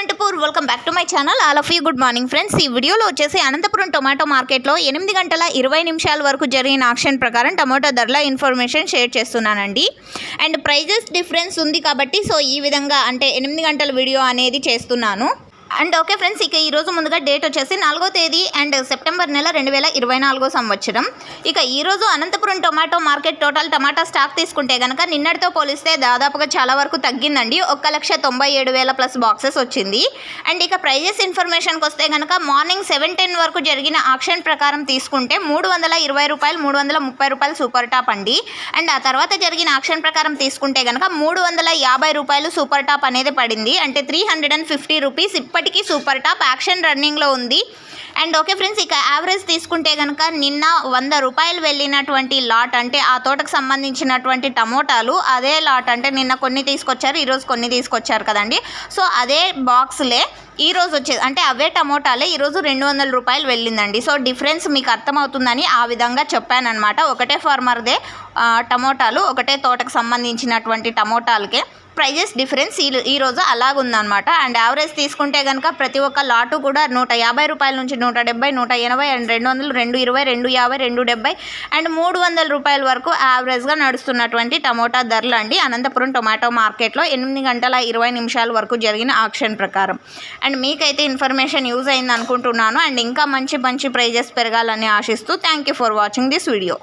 Anantapur welcome back to my channel all of you good morning friends ఈ వీడియోలో వచ్చేసి Anantapuram tomato మార్కెట్లో ఎనిమిది గంటల ఇరవై నిమిషాల వరకు జరిగిన ఆక్షన్ ప్రకారం టమాటో ధరల ఇన్ఫర్మేషన్ షేర్ చేస్తున్నానండి. అండ్ ప్రైజెస్ డిఫరెన్స్ ఉంది కాబట్టి సో ఈ విధంగా అంటే ఎనిమిది గంటల వీడియో అనేది చేస్తున్నాను. అండ్ ఓకే ఫ్రెండ్స్ ఇక ఈరోజు ముందుగా డేట్ వచ్చేసి నాలుగో తేదీ అండ్ సెప్టెంబర్ నెల రెండు వేల ఇరవై నాలుగో సంవత్సరం. ఇక ఈరోజు Anantapuram tomato market total tomato stock తీసుకుంటే కనుక నిన్నటితో పోలిస్తే దాదాపుగా చాలా వరకు తగ్గిందండి. ఒక్క లక్ష తొంభై ఏడు వేల ప్లస్ బాక్సెస్ వచ్చింది. అండ్ ఇక ప్రైజెస్ ఇన్ఫర్మేషన్కి వస్తే కనుక మార్నింగ్ సెవెన్ టెన్ వరకు జరిగిన ఆక్షన్ ప్రకారం తీసుకుంటే మూడు వందల ఇరవై రూపాయలు మూడు వందల ముప్పై రూపాయలు సూపర్ టాప్ అండి. అండ్ ఆ తర్వాత జరిగిన ఆక్షన్ ప్రకారం తీసుకుంటే కనుక మూడు వందల యాభై రూపాయలు సూపర్ టాప్ అనేది పడింది. అంటే three hundred and fifty rupees ఇప్పటికీ సూపర్ టాప్ యాక్షన్ రన్నింగ్లో ఉంది. అండ్ ఓకే ఫ్రెండ్స్ ఇక యావరేజ్ తీసుకుంటే కనుక నిన్న వంద రూపాయలు వెళ్ళినటువంటి లాట్ అంటే ఆ తోటకు సంబంధించినటువంటి టమోటాలు అదే లాట్ అంటే నిన్న కొన్ని తీసుకొచ్చారు ఈరోజు కొన్ని తీసుకొచ్చారు కదండి. సో అదే బాక్స్లే ఈరోజు వచ్చేది అంటే అవే టమోటాలే ఈరోజు రెండు వందల రూపాయలు వెళ్ళిందండి. సో డిఫరెన్స్ మీకు అర్థమవుతుందని ఆ విధంగా చెప్పానమాట ఒకటే ఫార్మర్దే టమోటాలు ఒకటే తోటకు సంబంధించినటువంటి టమోటాలకే ప్రైజెస్ డిఫరెన్స్ ఈ ఈరోజు అలాగుందనమాట అండ్ యావరేజ్ తీసుకుంటే కనుక ప్రతి ఒక్క లాటు కూడా నూట యాభై రూపాయల నుంచి నూట డెబ్బై నూట ఎనభై అండ్ రెండు వందలు రెండు ఇరవై రెండు యాభై రెండు డెబ్బై అండ్ మూడు వందల రూపాయల వరకు యావరేజ్గా నడుస్తున్నటువంటి టమోటా ధరలు అండి. అనంతపురం టొమాటో మార్కెట్లో ఎనిమిది గంటల ఇరవై నిమిషాల వరకు జరిగిన ఆక్షన్ ప్రకారం. అండ్ మీకైతే ఇన్ఫర్మేషన్ యూజ్ అయింది అనుకుంటున్నాను అండ్ ఇంకా మంచి మంచి ప్రైజెస్ పెరగాలని ఆశిస్తూ thank you for watching this video.